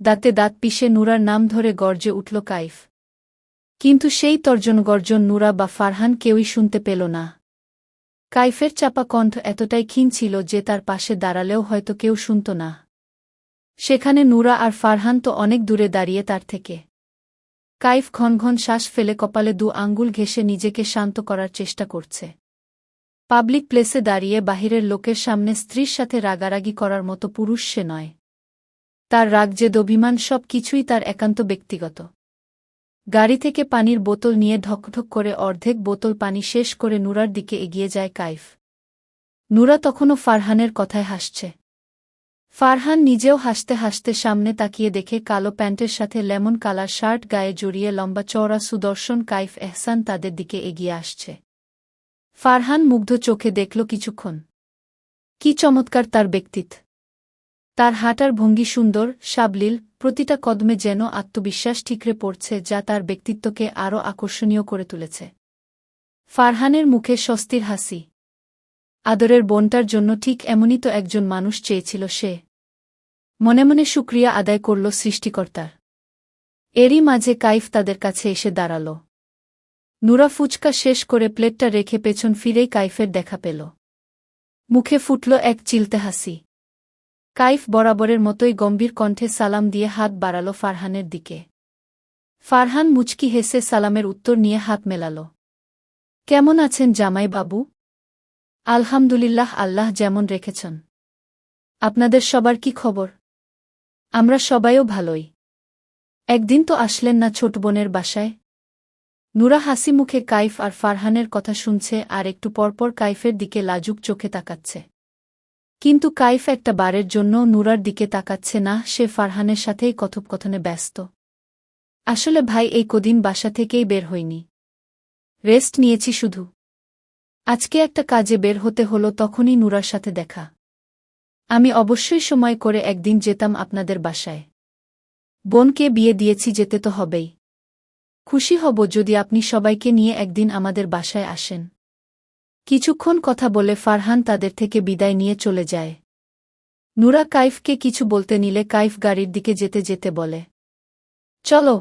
দাঁতে দাঁত পিষে নুরার নাম ধরে গর্জে উঠল কাইফ। কিন্তু সেই তর্জন গর্জন নুরা বা ফারহান কেউই শুনতে পেল না। কাইফের চাপা কণ্ঠ এতটাই ক্ষীণ ছিল যে তার পাশে দাঁড়ালেও হয়তো কেউ শুনত না। সেখানে নুরা আর ফারহান তো অনেক দূরে দাঁড়িয়ে তার থেকে। কাইফ ঘন ঘন শ্বাস ফেলে কপালে দু আঙ্গুল ঘেসে নিজেকে শান্ত করার চেষ্টা করছে। পাবলিক প্লেসে দাঁড়িয়ে বাহিরের লোকের সামনে স্ত্রীর সাথে রাগারাগি করার মতো পুরুষ সে নয়। তার রাগ যে দভিমান সব কিছুই তার একান্ত ব্যক্তিগত। গাড়ি থেকে পানির বোতল নিয়ে ঢকঢক করে অর্ধেক বোতল পানি শেষ করে নুরার দিকে এগিয়ে যায় কাইফ। নুরা তখনও ফারহানের কথায় হাসছে। ফারহান নিজেও হাসতে হাসতে সামনে তাকিয়ে দেখে কালো প্যান্টের সাথে লেমন কালার শার্ট গায়ে জড়িয়ে লম্বা চওড়া সুদর্শন কাইফ এহসান তাদের দিকে এগিয়ে আসছে। ফারহান মুগ্ধ চোখে দেখল কিছুক্ষণ। কি চমৎকার তার ব্যক্তিত্ব। তার হাঁটার ভঙ্গি সুন্দর, সাবলীল, প্রতিটা কদমে যেন আত্মবিশ্বাস ঠিকরে পড়ছে যা তার ব্যক্তিত্বকে আরও আকর্ষণীয় করে তুলেছে। ফারহানের মুখে স্বস্তির হাসি। আদরের বোনটার জন্য ঠিক এমনই তো একজন মানুষ চেয়েছিল সে। মনে মনে শুক্রিয়া আদায় করল সৃষ্টিকর্তার। এরই মাঝে কাইফ তাদের কাছে এসে দাঁড়াল। নুরা ফুচকা শেষ করে প্লেটটা রেখে পেছন ফিরেই কাইফের দেখা পেল। মুখে ফুটল এক চিলতে হাসি। কাইফ বরাবরের মতোই গম্ভীর কণ্ঠে সালাম দিয়ে হাত বাড়াল ফারহানের দিকে। ফারহান মুচকি হেসে সালামের উত্তর নিয়ে হাত মেলাল। কেমন আছেন জামাই বাবু? আলহামদুলিল্লাহ, আল্লাহ যেমন রেখেছেন। আপনাদের সবার কি খবর? আমরা সবাইও ভালোই। একদিন তো আসলেন না ছোট বোনের বাসায়? নুরা হাসি মুখে কাইফ আর ফারহানের কথা শুনছে আর একটু পরপর কাইফের দিকে লাজুক চোখে তাকাচ্ছে। কিন্তু কাইফ একটা বারের জন্য নুরার দিকে তাকাচ্ছে না, সে ফারহানের সাথেই কথোপকথনে ব্যস্ত। আসলে ভাই, এই কদিন বাসা থেকেই বের হইনি। রেস্ট নিয়েছি শুধু। আজকে একটা কাজে বের হতে হলো, তখনই নুরার সাথে দেখা। আমি অবশ্যই সময় করে একদিন যেতাম আপনাদের বাসায়। বোনকে বিয়ে দিয়েছি, যেতে তো হবেই। খুশি হব যদি আপনি সবাইকে নিয়ে একদিন আমাদের বাসায় আসেন। কিছুক্ষণ কথা বলে ফারহান তাদের থেকে বিদায় নিয়ে চলে যায়। নুরা কাইফকে কিছু বলতে নিলে কাইফ গাড়ির দিকে যেতে যেতে বলে, চলো।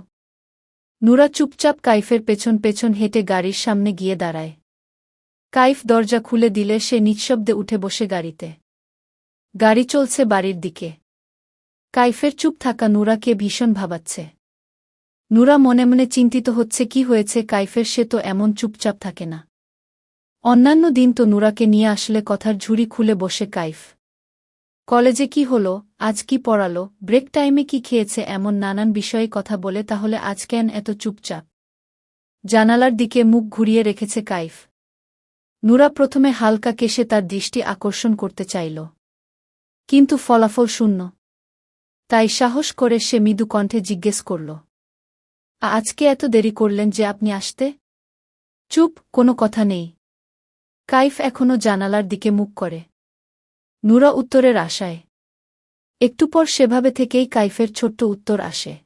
নুরা চুপচাপ কাইফের পেছন পেছন হেঁটে গাড়ির সামনে গিয়ে দাঁড়ায়। কাইফ দরজা খুলে দিলে সে নিঃশব্দে উঠে বসে গাড়িতে। গাড়ি চলছে বাড়ির দিকে। কাইফের চুপ থাকা নুরাকে ভীষণ ভাবাচ্ছে। নুরা মনে মনে চিন্তিত হচ্ছে, কি হয়েছে? কাইফের সে তো এমন চুপচাপ থাকে না। অন্যান্য দিন তো নুরাকে নিয়ে আসলে কথার ঝুড়ি খুলে বসে কাইফ। কলেজে কি হলো, আজ কি পড়ালো, ব্রেক টাইমে কি খেয়েছে, এমন নানান বিষয়ে কথা বলে তাহলে আজ কেন এত চুপচাপ? জানালার দিকে মুখ ঘুরিয়ে রেখেছে কাইফ। নুরা প্রথমে হালকা কেশে তার দৃষ্টি আকর্ষণ করতে চাইল। কিন্তু ফলাফল শূন্য। তাই সাহস করে সে মৃদু কণ্ঠে জিজ্ঞেস করল আজকে এত দেরি করলেন যে আপনি আসতে? চুপ, কোনো কথা নেই। কাইফ এখনও জানালার দিকে মুখ করে। নুরা উত্তরের আশায়। একটু পর সেভাবে থেকেই কাইফের ছোট্ট উত্তর আসে।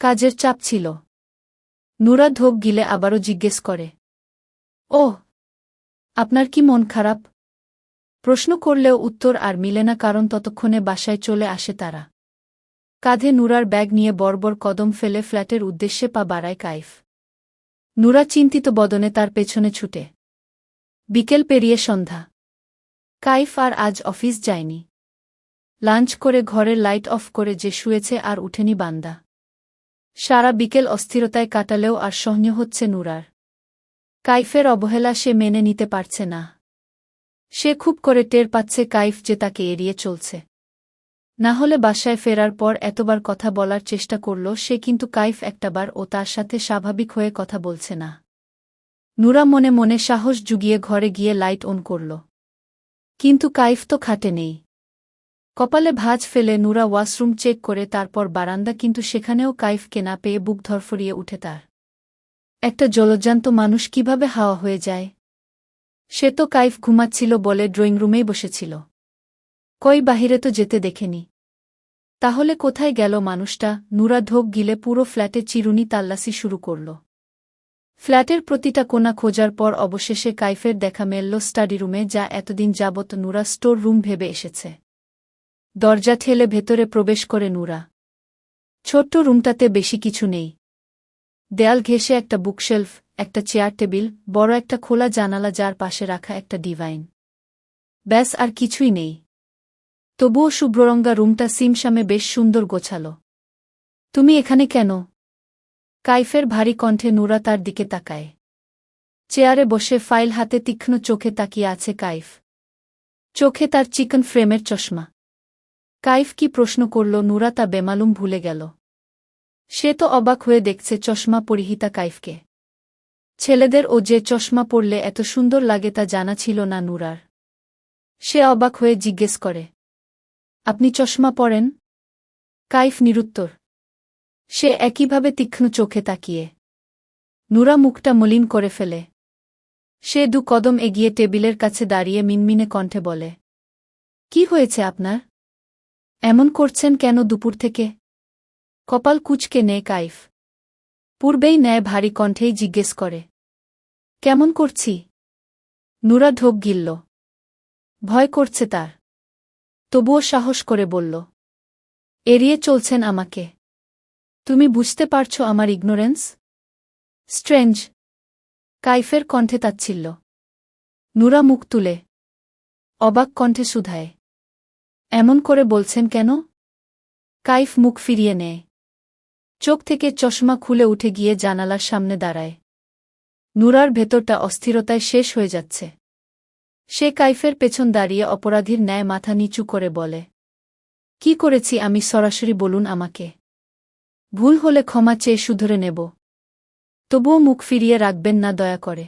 কাজের চাপ ছিল। নুরা ধোক গিলে আবারও জিজ্ঞেস করে। ও আপনার কি মন খারাপ? প্রশ্ন করলেও উত্তর আর মিলে না কারণ ততক্ষণে বাসায় চলে আসে তারা। কাঁধে নুরার ব্যাগ নিয়ে বর্বর কদম ফেলে ফ্ল্যাটের উদ্দেশ্যে পা বাড়ায় কাইফ। নুরা চিন্তিত বদনে তার পেছনে ছুটে। বিকেল পেরিয়ে সন্ধ্যা। কাইফ আর আজ অফিস যায়নি। লাঞ্চ করে ঘরের লাইট অফ করে যে শুয়েছে আর উঠেনি বান্দা। সারা বিকেল অস্থিরতায় কাটালেও আর সহ্য হচ্ছে নুরার। কাইফের অবহেলা সে মেনে নিতে পারছে না। সে খুব করে টের পাচ্ছে কাইফ যে তাকে এড়িয়ে চলছে। না হলে বাসায় ফেরার পর এতবার কথা বলার চেষ্টা করল সে কিন্তু কাইফ একটাবার ও তার সাথে স্বাভাবিক হয়ে কথা বলছে না। নুরা মনে মনে সাহস জুগিয়ে ঘরে গিয়ে লাইট অন করল। কিন্তু কাইফ তো খাটে নেই। কপালে ভাজ ফেলে নুরা ওয়াশরুম চেক করে তারপর বারান্দা, কিন্তু সেখানেও কাইফকে না পেয়ে বুক ধরফরিয়ে উঠে তার। একটা জলজ্জান্ত মানুষ কীভাবে হাওয়া হয়ে যায়? সে তো কাইফ ঘুমাচ্ছিল বলে ড্রয়িং রুমেই বসেছিল। কই বাহিরে তো যেতে দেখেনি। তাহলে কোথায় গেল মানুষটা? নুরা ধোক গিলে পুরো ফ্ল্যাটে চিরুনি তাল্লাসি শুরু করল। ফ্ল্যাটের প্রতিটা কোনা খোঁজার পর অবশেষে কাইফের দেখা মেলল স্টাডি রুমে যা এতদিন যাবৎ নুরা স্টোর রুম ভেবে এসেছে। দরজা ঠেলে ভেতরে প্রবেশ করে নুরা। ছোট্ট রুমটাতে বেশি কিছু নেই। দেয়াল ঘেঁষে একটা বুকশেলফ, একটা চেয়ার টেবিল, বড় একটা খোলা জানালা যার পাশে রাখা একটা ডিভাইন। ব্যাস, আর কিছুই নেই। তবুও শুভ্ররঙ্গা রুমটা সিমসামে বেশ সুন্দর গোছালো। তুমি এখানে কেন? কাইফের ভারী কণ্ঠে নুরা তার দিকে তাকায়। চেয়ারে বসে ফাইল হাতে তীক্ষ্ণ চোখে তাকিয়ে আছে কাইফ। চোখে তার চিকন ফ্রেমের চশমা। কাইফ কি প্রশ্ন করল নুরা তা বেমালুম ভুলে গেল। সে তো অবাক হয়ে দেখছে চশমা পরিহিতা কাইফকে। ছেলেদের ও যে চশমা পরলে এত সুন্দর লাগে তা জানা ছিল না নুরার। সে অবাক হয়ে জিজ্ঞেস করে, আপনি চশমা পরেন? কাইফ নিরুত্তর সে একইভাবে তীক্ষ্ণ চোখে তাকিয়ে। নুরা মুখটা মলিন করে ফেলে। সে দু কদম এগিয়ে টেবিলের কাছে দাঁড়িয়ে মিনমিনে কণ্ঠে বলে, কি হয়েছে আপনার? এমন করছেন কেন দুপুর থেকে? কপাল কুচকে নে, কাইফ। পূর্বেই ন্যায় ভারী কণ্ঠেই জিজ্ঞেস করে, কেমন করছি? নুরা ঢোক গিলল। ভয় করছে তার। তবুও সাহস করে বলল, এড়িয়ে চলছেন আমাকে। তুমি বুঝতে পারছ আমার ইগনোরেন্স? স্ট্রেঞ্জ। কাইফের কণ্ঠে তাচ্ছিল্য। নুরা মুখ তুলে। অবাক কণ্ঠে সুধায়। এমন করে বলছেন কেন? কাইফ মুখ ফিরিয়ে নেয়। চোখ থেকে চশমা খুলে উঠে গিয়ে জানালার সামনে দাঁড়ায়। নুরার ভেতরটা অস্থিরতায় শেষ হয়ে যাচ্ছে। সে কাইফের পেছন দাঁড়িয়ে অপরাধীর ন্যায় মাথা নিচু করে বলে, কি করেছি আমি সরাসরি বলুন আমাকে। ভুল হলে ক্ষমা চেয়ে শুধরে নেব। তবুও মুখ ফিরিয়ে রাখবেন না দয়া করে।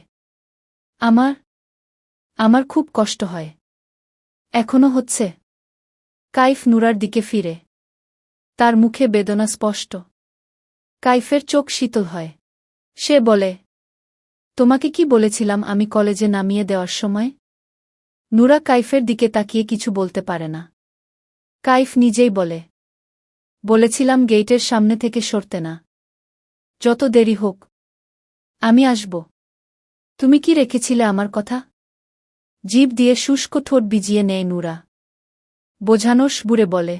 আমার আমার খুব কষ্ট হয়। এখনও হচ্ছে। কাইফ নুরার দিকে ফিরে। তার মুখে বেদনা স্পষ্ট। কাইফের চোখ শীতল হয়। সে বলে, তোমাকে কি বলেছিলাম আমি কলেজে নামিয়ে দেওয়ার সময়? নুরা কাইফের দিকে তাকিয়ে কিছু বলতে পারে না। কাইফ নিজেই বলে বলেছিলাম গেইটের সামনে থেকে সরতে না। যত দেরি হোক। আমি আসব। তুমি কি রেখেছিলে আমার কথা? জীব দিয়ে শুষ্ক ঠোঁট বিজিয়ে নেয় নুরা। বোঝানোস বুড়ে বলে।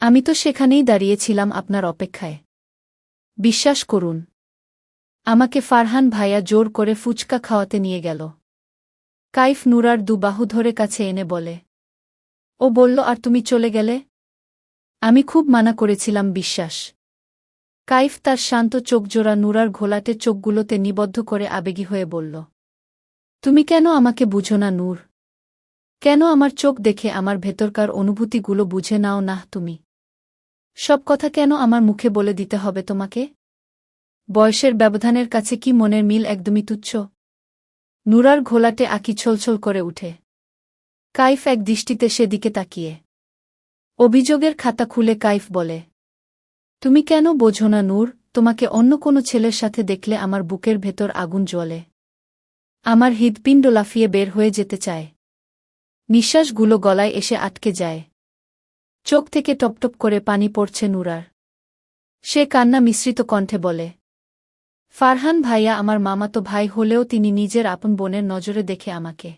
আমি তো সেখানেই দাঁড়িয়েছিলাম আপনার অপেক্ষায়। বিশ্বাস করুন। আমাকে ফারহান ভাইয়া জোর করে ফুচকা খাওয়াতে নিয়ে গেল। কাইফ নুরার দুবাহু ধরে কাছে এনে বলে। ও বলল, আর তুমি চলে গেলে? আমি খুব মানা করেছিলাম বিশ্বাস। কাইফ তার শান্ত চোখজোড়া নুরার ঘোলাটে চোখগুলোতে নিবদ্ধ করে আবেগী হয়ে বলল, তুমি কেন আমাকে বুঝো না, নূর? কেন আমার চোখ দেখে আমার ভেতরকার অনুভূতিগুলো বুঝে নাও না তুমি? সব কথা কেন আমার মুখে বলে দিতে হবে তোমাকে? বয়সের ব্যবধানের কাছে কি মনের মিল একদমই তুচ্ছ? নুরার ঘোলাটে আঁকি ছলছল করে উঠে। কাইফ এক দৃষ্টিতে সেদিকে তাকিয়ে অভিযোগের খাতা খুলে কাইফ বলে, তুমি কেন বোঝো না নূর? তোমাকে অন্য কোনো ছেলের সাথে দেখলে আমার বুকের ভেতর আগুন জ্বলে। আমার হৃদপিণ্ড লাফিয়ে বের হয়ে যেতে চায়। নিঃশ্বাসগুলো গলায় এসে আটকে যায়। চোখ থেকে টপটপ করে পানি পড়ছে নুরার। সে কান্না মিশ্রিত কণ্ঠে বলে, ফারহান ভাইয়া, আমার মামাতো ভাই হলেও তিনি নিজের আপন বোনের নজরে দেখে আমাকে।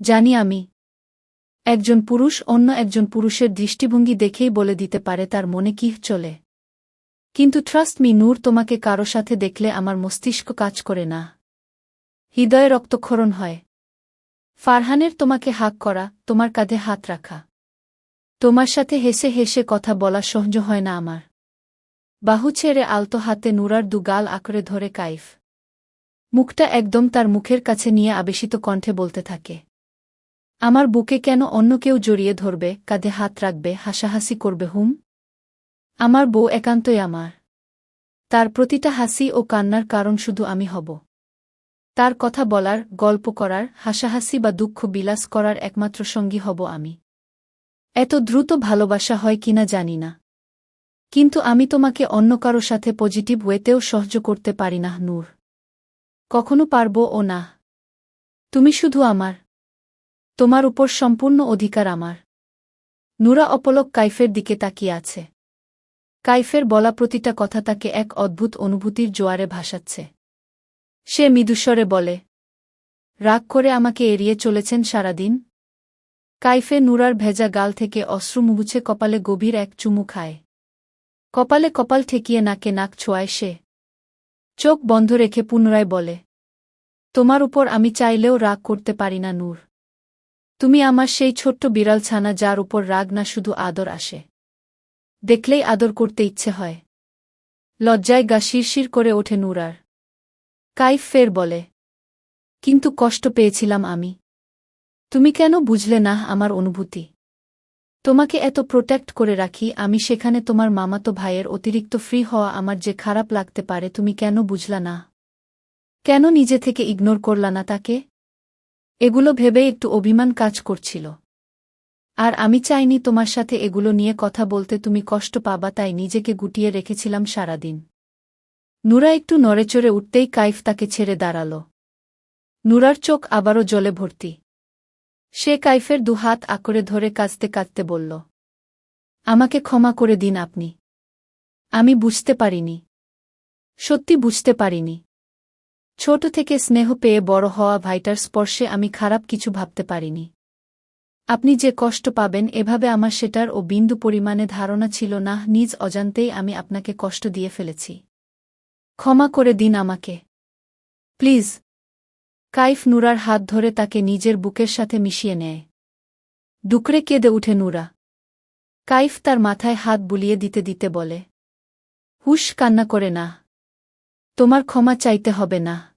জানি আমি একজন পুরুষ অন্য একজন পুরুষের দৃষ্টিভঙ্গি দেখেই বলে দিতে পারে তার মনে কি চলে। কিন্তু ট্রাস্ট মি নূর তোমাকে কারও সাথে দেখলে আমার মস্তিষ্ক কাজ করে না। হৃদয়ে রক্তক্ষরণ হয়। ফারহানের তোমাকে হাক করা, তোমার কাঁধে হাত রাখা। তোমার সাথে হেসে হেসে কথা বলা সহ্য হয় না আমার। বাহু ছেড়ে আলতো হাতে নুরার দু গাল আঁকড়ে ধরে কাইফ। মুখটা একদম তার মুখের কাছে নিয়ে আবেশিত কণ্ঠে বলতে থাকে। আমার বুকে কেন অন্য কেউ জড়িয়ে ধরবে, কাঁধে হাত রাখবে, হাসাহাসি করবে হুম? আমার বউ একান্তই আমার। তার প্রতিটা হাসি ও কান্নার কারণ শুধু আমি হব। তার কথা বলার, গল্প করার, হাসাহাসি বা দুঃখ বিলাস করার একমাত্র সঙ্গী হব আমি। এত দ্রুত ভালোবাসা হয় কিনা জানি না। কিন্তু আমি তোমাকে অন্য কারও সাথে পজিটিভ ওয়েতেও সহ্য করতে পারি না, নূর। কখনো পারব ও না। তুমি শুধু আমার। তোমার উপর সম্পূর্ণ অধিকার আমার। নুরা অপলক কাইফের দিকে তাকিয়ে আছে। কাইফের বলা প্রতিটা কথা তাকে এক অদ্ভুত অনুভূতির জোয়ারে ভাসাচ্ছে। সে মৃদুস্বরে বলে, রাগ করে আমাকে এড়িয়ে চলেছেন সারাদিন? কাইফে নুরার ভেজা গাল থেকে অশ্রু মুগুছে কপালে গভীর এক চুমু খায়। কপালে কপাল ঠেকিয়ে নাকে নাক ছোঁয়ায় সে। চোখ বন্ধ রেখে পুনরায় বলে, তোমার উপর আমি চাইলেও রাগ করতে পারি না, নূর। তুমি আমার সেই ছোট্ট বিড়াল ছানা যার উপর রাগ না, শুধু আদর আসে। দেখলেই আদর করতে ইচ্ছে হয়। লজ্জায় গা শিরশির করে ওঠে নূরার। কাইফ ফের বলে, কিন্তু কষ্ট পেয়েছিলাম আমি। তুমি কেন বুঝলে না আমার অনুভূতি? তোমাকে এত প্রোটেক্ট করে রাখি, আমি সেখানে তোমার মামাতো ভাইয়ের অতিরিক্ত ফ্রি হওয়া আমার যে খারাপ লাগতে পারে, তুমি কেন বুঝলা না? কেন নিজে থেকে ইগনোর করলা না তাকে? এগুলো ভেবে একটু অভিমান কাজ করছিল। আর আমি চাইনি তোমার সাথে এগুলো নিয়ে কথা বলতে তুমি কষ্ট পাবা, তাই নিজেকে গুটিয়ে রেখেছিলাম সারাদিন। নুরা একটু নড়েচড়ে উঠতেই কাইফ তাকে ছেড়ে দাঁড়াল। নুরার চোখ আবারও জলে ভর্তি। সে কাইফের দুহাত আকরে ধরে কাঁদতে কাঁদতে বলল, আমাকে ক্ষমা করে দিন আপনি। আমি বুঝতে পারিনি। সত্যি বুঝতে পারিনি। ছোট থেকে স্নেহ পেয়ে বড় হওয়া ভাইটার স্পর্শে আমি খারাপ কিছু ভাবতে পারিনি। আপনি যে কষ্ট পাবেন এভাবে আমার সেটার ও বিন্দু পরিমাণে ধারণা ছিল না, নিজ অজান্তেই আমি আপনাকে কষ্ট দিয়ে ফেলেছি। ক্ষমা করে দিন আমাকে। প্লিজ। কাইফ নুরার হাত ধরে তাকে নিজের বুকের সাথে মিশিয়ে নেয়। ডুকরে কেঁদে উঠে নুরা। কাইফ তার মাথায় হাত বুলিয়ে দিতে দিতে বলে, হুশ, কান্না করে না। তোমার ক্ষমা চাইতে হবে না।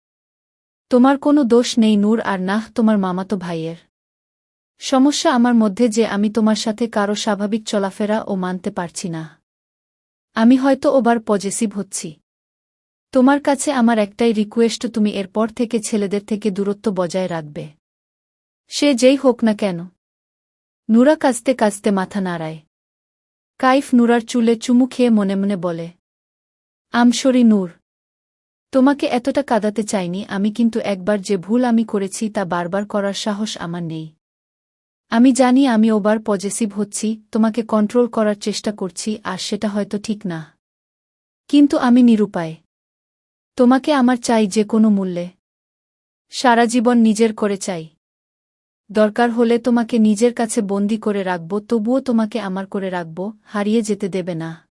তোমার কোনো দোষ নেই নূর আর নাহ তোমার মামাতো ভাইয়ের। সমস্যা আমার মধ্যে যে আমি তোমার সাথে কারও স্বাভাবিক চলাফেরা ও মানতে পারছি না। আমি হয়তো ওবার পজেসিভ হচ্ছি। তোমার কাছে আমার একটাই রিকোয়েস্ট, তুমি এরপর থেকে ছেলেদের থেকে দূরত্ব বজায় রাখবে। সে যেই হোক না কেন। নুরা কাঁচতে কাঁচতে মাথা নাড়ায়। কাইফ নুরার চুলে চুমু খেয়ে মনে মনে বলে আমসরি নূর তোমাকে এতটা কাঁদাতে চাইনি, আমি কিন্তু একবার যে ভুল আমি করেছি তা বারবার করার সাহস আমার নেই। আমি জানি আমি ওবার পজেসিভ হচ্ছি, তোমাকে কন্ট্রোল করার চেষ্টা করছি, আর সেটা হয়তো ঠিক না। কিন্তু আমি নিরুপায়। তোমাকে আমার চাই যে কোনো মূল্যে। সারা জীবন নিজের করে চাই। দরকার হলে তোমাকে নিজের কাছে বন্দি করে রাখব, তবুও তোমাকে আমার করে রাখব, হারিয়ে যেতে দেবে না।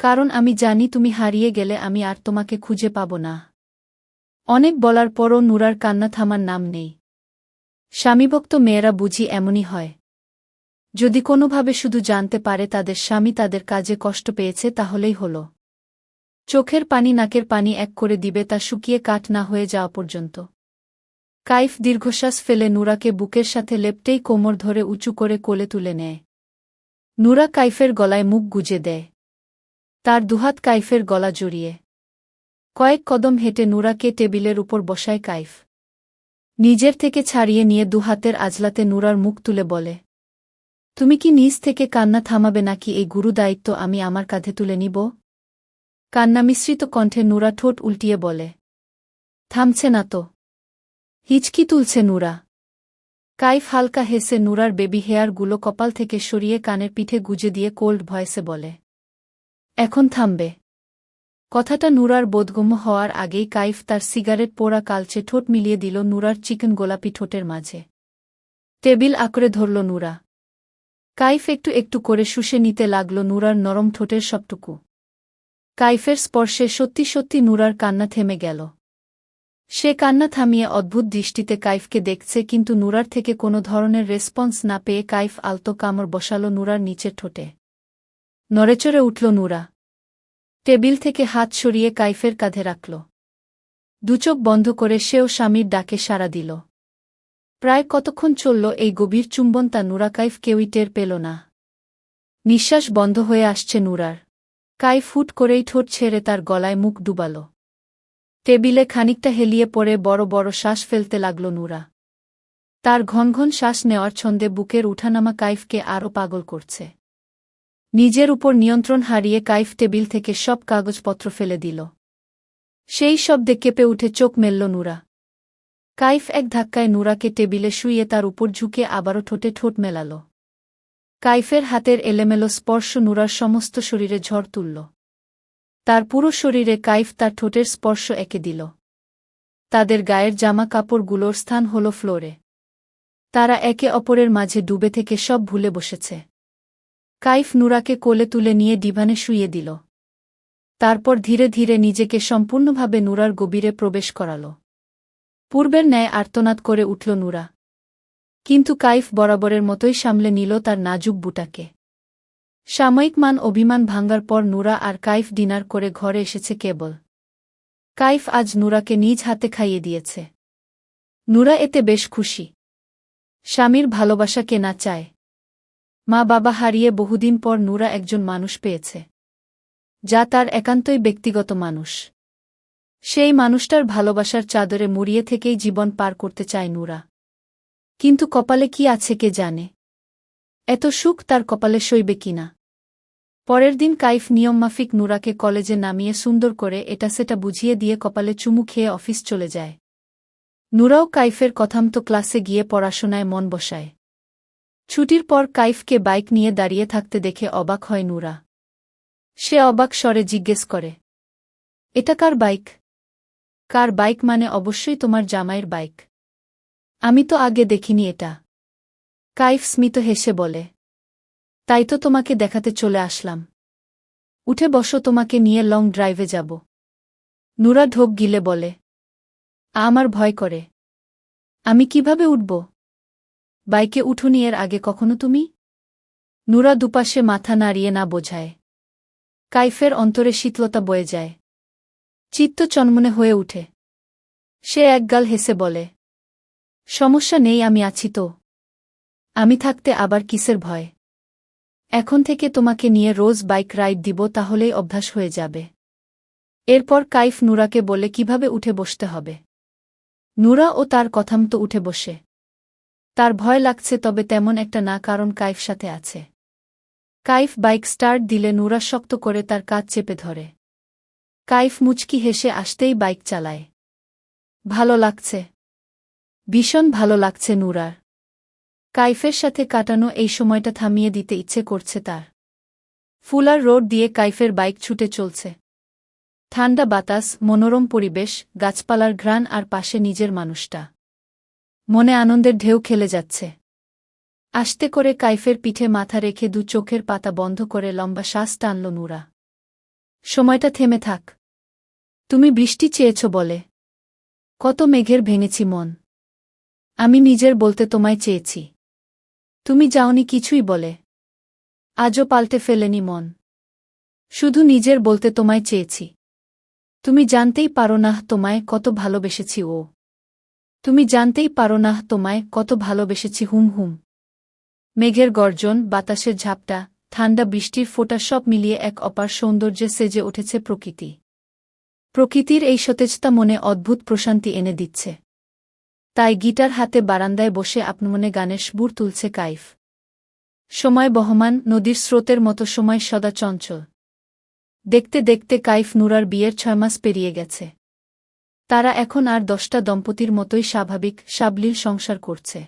কারণ আমি জানি তুমি হারিয়ে গেলে আমি আর তোমাকে খুঁজে পাব না। অনেক বলার পরও নুরার কান্না থামার নাম নেই। স্বামীভক্ত মেয়েরা বুঝি এমনই হয়। যদি কোনোভাবে শুধু জানতে পারে তাদের স্বামী তাদের কাজে কষ্ট পেয়েছে তাহলেই হল। চোখের পানি নাকের পানি এক করে দিবে তা শুকিয়ে কাঠ না হয়ে যাওয়া পর্যন্ত। কাইফ দীর্ঘশ্বাস ফেলে নুরাকে বুকের সাথে লেপটেই কোমর ধরে উঁচু করে কোলে তুলে নেয়। নুরা কাইফের গলায় মুখ গুজে দেয়। তার দুহাত কাইফের গলা জড়িয়ে। কয়েক কদম হেঁটে নুরাকে টেবিলের উপর বসায় কাইফ। নিজের থেকে ছাড়িয়ে নিয়ে দুহাতের আজলাতে নুরার মুখ তুলে বলে, তুমি কি নিজ থেকে কান্না থামাবে নাকি এই গুরু দায়িত্ব আমি আমার কাঁধে তুলে নিব? কান্না মিশ্রিত কণ্ঠে নুরা ঠোঁট উল্টিয়ে বলে, থামছে না তো। হিচকি তুলছে নুরা। কাইফ হালকা হেসে নুরার বেবি হেয়ারগুলো কপাল থেকে সরিয়ে কানের পিঠে গুজে দিয়ে কোল্ড ভয়েসে বলে এখন থামবে। কথাটা নুরার বোধগম্য হওয়ার আগেই কাইফ তার সিগারেট পোড়া কালচে ঠোঁট মিলিয়ে দিল নুরার চিকেন গোলাপি ঠোঁটের মাঝে। টেবিল আঁকড়ে ধরল নুরা। কাইফ একটু একটু করে শুষে নিতে লাগল নুরার নরম ঠোঁটের সবটুকু। কাইফের স্পর্শে সত্যি সত্যি নুরার কান্না থেমে গেল। সে কান্না থামিয়ে অদ্ভুত দৃষ্টিতে কাইফকে দেখছে কিন্তু নুরার থেকে কোনো ধরনের রেসপন্স না পেয়ে কাইফ আলতো কামড় বসাল নুরার নিচের ঠোঁটে। নড়েচড়ে উঠল নুরা। টেবিল থেকে হাত সরিয়ে কাইফের কাঁধে রাখল। দুচোখ বন্ধ করে সেও স্বামীর ডাকে সাড়া দিল। প্রায় কতক্ষণ চলল এই গভীর চুম্বন তা নুরা কাইফ কেউই টের পেল না। নিঃশ্বাস বন্ধ হয়ে আসছে নুরার। কাইফ ফুট করেই ঠোঁট ছেড়ে তার গলায় মুখ ডুবাল। টেবিলে খানিকটা হেলিয়ে পড়ে বড় বড় শ্বাস ফেলতে লাগল নুরা। তার ঘন ঘন শ্বাস নেওয়ার ছন্দে বুকের উঠানামা কাইফকে আরও পাগল করছে। নিজের উপর নিয়ন্ত্রণ হারিয়ে কাইফ টেবিল থেকে সব কাগজপত্র ফেলে দিল। সেই শব্দে কেঁপে উঠে চোখ মেলল নুরা। কাইফ এক ধাক্কায় নুরাকে টেবিলে শুইয়ে তার উপর ঝুঁকে আবারও ঠোঁটে ঠোঁট মেলাল। কাইফের হাতের এলেমেলো স্পর্শ নুরার সমস্ত শরীরে ঝড় তুলল। তার পুরো শরীরে কাইফ তার ঠোঁটের স্পর্শ একে দিল। তাদের গায়ের জামা কাপড়গুলোর স্থান হল ফ্লোরে। তারা একে অপরের মাঝে ডুবে থেকে সব ভুলে বসেছে। কাইফ নুরাকে কোলে তুলে নিয়ে ডিভানে শুইয়ে দিল। তারপর ধীরে ধীরে নিজেকে সম্পূর্ণভাবে নুরার গভীরে প্রবেশ করাল। পূর্বের ন্যায় আর্তনাদ করে উঠল নুরা। কিন্তু কাইফ বরাবরের মতোই সামলে নিল তার নাজুক বুটাকে। সাময়িক মান অভিমান ভাঙ্গার পর নুরা আর কাইফ ডিনার করে ঘরে এসেছে কেবল। কাইফ আজ নুরাকে নিজ হাতে খাইয়ে দিয়েছে। নুরা এতে বেশ খুশি। স্বামীর ভালোবাসা কেনা চায়। মা বাবা হারিয়ে বহুদিন পর নূরা একজন মানুষ পেয়েছে, যা তার একান্তই ব্যক্তিগত মানুষ। সেই মানুষটার ভালোবাসার চাদরে মুড়িয়ে থেকেই জীবন পার করতে চায় নূরা। কিন্তু কপালে কি আছে কে জানে? এত সুখ তার কপালে সইবে কিনা? পরের দিন কাইফ নিয়মমাফিক নূরাকে কলেজে নামিয়ে সুন্দর করে এটা সেটা বুঝিয়ে দিয়ে কপালে চুমু খেয়ে অফিস চলে যায়। নুরাও কাইফের কথামতো ক্লাসে গিয়ে পড়াশোনায় মন বসায়। ছুটির পর কাইফকে বাইক নিয়ে দাঁড়িয়ে থাকতে দেখে অবাক হয় নুরা। সে অবাক স্বরে জিজ্ঞেস করে, এটা কার বাইক? কার বাইক মানে অবশ্যই তোমার জামাইয়ের বাইক। আমি তো আগে দেখিনি এটা। কাইফ স্মিত হেসে বলে, তাই তো তোমাকে দেখাতে চলে আসলাম। উঠে বসো, তোমাকে নিয়ে লং ড্রাইভে যাব। নুরা ঢোক গিলে বলে, আমার ভয় করে। আমি কীভাবে উঠব? বাইকে উঠুনি এর আগে কখনো তুমি? নুরা দুপাশে মাথা নাড়িয়ে না বোঝায়। কাইফের অন্তরে শীতলতা বয়ে যায়। চিত্ত চন্মনে হয়ে উঠে। সে একগাল হেসে বলে, সমস্যা নেই, আমি আছি তো। আমি থাকতে আবার কিসের ভয়? এখন থেকে তোমাকে নিয়ে রোজ বাইক রাইড দিব, তাহলেই অভ্যাস হয়ে যাবে। এরপর কাইফ নুরাকে বলে, কীভাবে উঠে বসতে হবে? নুরা ও তার কথামতো উঠে বসে। তার ভয় লাগছে তবে তেমন একটা না, কারণ কাইফ সাথে আছে। কাইফ বাইক স্টার্ট দিলে নুরা শক্ত করে তার কাজ চেপে ধরে। কাইফ মুচকি হেসে আসতেই বাইক চালায়। ভালো লাগছে। ভীষণ ভালো লাগছে নুরার। কাইফের সাথে কাটানো এই সময়টা থামিয়ে দিতে ইচ্ছে করছে তার। ফুলার রোড দিয়ে কাইফের বাইক ছুটে চলছে। ঠান্ডা বাতাস, মনোরম পরিবেশ, গাছপালার ঘ্রাণ আর পাশে নিজের মানুষটা। মনে আনন্দের ঢেউ খেলে যাচ্ছে। আস্তে করে কাইফের পিঠে মাথা রেখে দু চোখের পাতা বন্ধ করে লম্বা শ্বাস টানল নুরা। সময়টা থেমে থাক। তুমি বৃষ্টি চেয়েছ বলে। কত মেঘের ভেঙেছি মন। আমি নিজের বলতে তোমায় চেয়েছি। তুমি যাওনি কিছুই বলে। আজও পাল্টে ফেলেনি মন। শুধু নিজের বলতে তোমায় চেয়েছি। তুমি জানতেই পারো না তোমায় কত ভালোবেসেছি ও। তুমি জানতেই পারো না তোমায় কত ভালোবেসেছি হুম হুম। মেঘের গর্জন, বাতাসের ঝাপটা, ঠান্ডা বৃষ্টির ফোঁটা সব মিলিয়ে এক অপার সৌন্দর্যে সেজে উঠেছে প্রকৃতি। প্রকৃতির এই সতেজতা মনে অদ্ভুত প্রশান্তি এনে দিচ্ছে। তাই গিটার হাতে বারান্দায় বসে আপনমনে গানের সুর তুলছে কাইফ। সময় বহমান, নদীর স্রোতের মতো সময় সদা চঞ্চল। দেখতে দেখতে কাইফ নুরার বিয়ের ছয় মাস পেরিয়ে গেছে। তারা এখন আর দশটা দম্পতির মতোই স্বাভাবিক, সাবলীল সংসার করছে।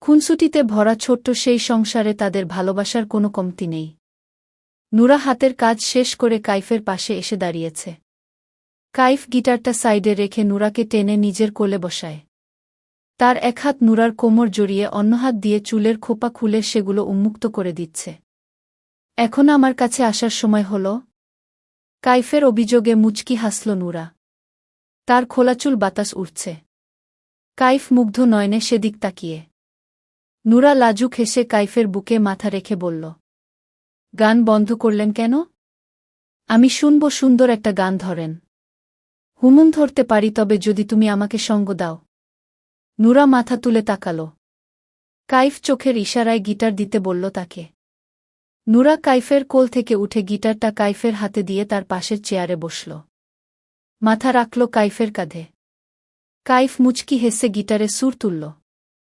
খুনসুটিতে ভরা ছোট্ট সেই সংসারে তাদের ভালোবাসার কোনো কমতি নেই। নুরা হাতের কাজ শেষ করে কাইফের পাশে এসে দাঁড়িয়েছে। কাইফ গিটারটা সাইডে রেখে নুরাকে টেনে নিজের কোলে বসায়। তার এক হাত নুরার কোমর জড়িয়ে অন্য হাত দিয়ে চুলের খোপা খুলে সেগুলো উন্মুক্ত করে দিচ্ছে। এখন আমার কাছে আসার সময় হল। কাইফের অভিযোগে মুচকি হাসল নুরা। তার খোলাচুল বাতাস উঠছে কাইফ মুগ্ধ নয়নে সেদিক তাকিয়ে। নুরা লাজুক হেসে কাইফের বুকে মাথা রেখে বলল, গান বন্ধ করলেন কেন? আমি শুনব সুন্দর একটা গান ধরেন। হুমুন ধরতে পারি, তবে যদি তুমি আমাকে সঙ্গ দাও। নুরা মাথা তুলে তাকাল। কাইফ চোখের ইশারায় গিটার দিতে বলল তাকে। নুরা কাইফের কোল থেকে উঠে গিটারটা কাইফের হাতে দিয়ে তার পাশের চেয়ারে বসল। মাথা রাখল কাইফের কাঁধে। কাইফ মুচকি হেসে গিটারে সুর তুলল।